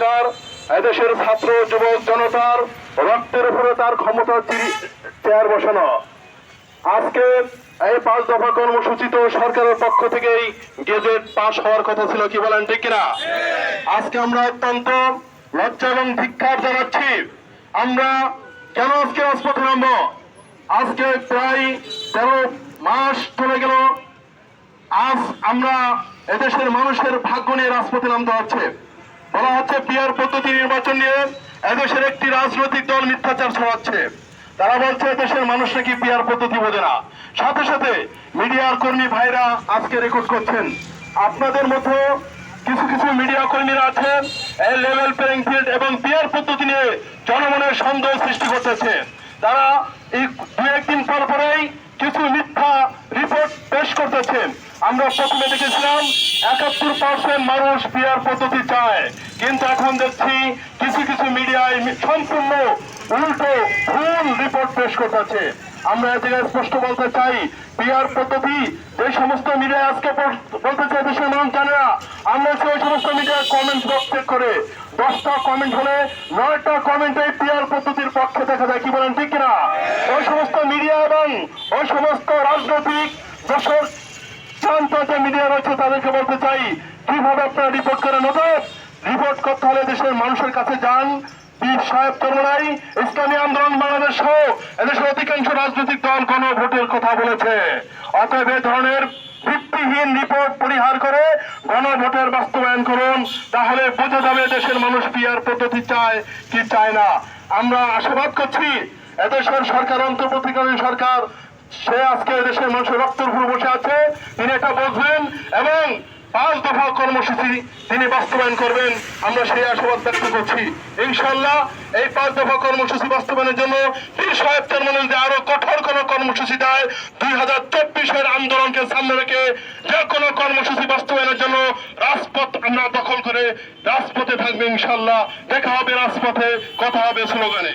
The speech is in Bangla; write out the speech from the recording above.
সরকার এদেশের ছাত্র, যুবক, জনতার রক্তের উপরে তার ক্ষমতা চেয়ার বসানো। আজকে এই পাঁচ দফা কর্মসূচি তো সরকারের পক্ষ থেকেই গেজেট পাশ হওয়ার কথা ছিল, কি বলেন ঠিক কিনা? আজকে আমরা অত্যন্ত লজ্জা এবং ধিক্ষার জানাচ্ছি। আমরা কেন আজকে রাজপথে নামবো? আজকে প্রায় তেরো মাস চলে গেল। আজ আমরা এদেশের মানুষের ভাগ্য নিয়ে রাজপথে নামতে হচ্ছে। বলা হচ্ছে পিয়ার পদ্ধতি নির্বাচন নিয়ে এদেশের একটি রাজনৈতিক দল মিথ্যাচার ছড়াচ্ছে। তারা বলছে এদেশের মানুষ নাকি পিয়ার পদ্ধতি বোঝে না। সাথে সাথে মিডিয়ার কর্মী ভাইরা আজকে রেকর্ড করছেন। আপনাদের মতো কিছু কিছু মিডিয়া কর্মীরা আছে, এই লেভেল প্লেইং ফিল্ড এবং পিয়ার পদ্ধতি নিয়ে জনমনের সন্দেহ সৃষ্টি করতেছে। তারা এই দু একদিন পর পরেই কিছু মিথ্যা রিপোর্ট পেশ করতেছেন আমরা প্রথমে দেখেছিলাম একাত্তর পার্সেন্ট মানুষ পিয়ার পদ্ধতি চায়। কিন্তু এখন দেখছি কিছু কিছু মিডিয়ায় সম্পূর্ণ উল্টো ভুল রিপোর্ট পেশ করতেছে। আমরা এ জায়গায় স্পষ্ট বলতে চাই পিয়ার পদ্ধতি যে সমস্ত মিডিয়া আজকে বলতে চাই দেশের মানুষ জানে না, আমরা সেই সমস্ত মিডিয়া কমেন্ট বক্স চেক করে দশটা কমেন্ট হলে নয়টা কমেন্টে পিয়ার পদ্ধতির পক্ষে দেখা যায়। কি বলেন, ঠিক কিনা? ওই সমস্ত মিডিয়া এবং ওই সমস্ত রাজনৈতিক দর্শক যে মিডিয়া রয়েছে, তাদেরকে বলতে চাই, কীভাবে আপনারা রিপোর্ট করেন অতএব রিপোর্ট করতে হলে দেশের মানুষের কাছে যান। তাহলে বোঝা যাবে দেশের মানুষ পিয়ার পদ্ধতি চায়, কি চায় না। আমরা আশাবাদ করছি, এদেশের সরকার অন্তর্বর্তীকালীন সরকার, সে আজকে দেশের মানুষের রক্তের বসে আছে। তিনি এটা বুঝবেন এবং পাঁচ দফা কর্মসূচি তিনি বাস্তবায়ন করবেন। আমরা সেই আশাবাদ ব্যক্ত করছি। ইনশাল্লাহ এই পাঁচ দফা কর্মসূচি বাস্তবায়নের জন্য পীর সাহেব চেয়ারম্যান যদি আরও কঠোর কোনো কর্মসূচি দেয়। দুই হাজার চব্বিশের আন্দোলনকে সামনে রেখে যে কোনো কর্মসূচি বাস্তবায়নের জন্য রাজপথ আমরা দখল করে রাজপথে থাকবে ইনশাল্লাহ দেখা হবে রাজপথে, কথা হবে স্লোগানে।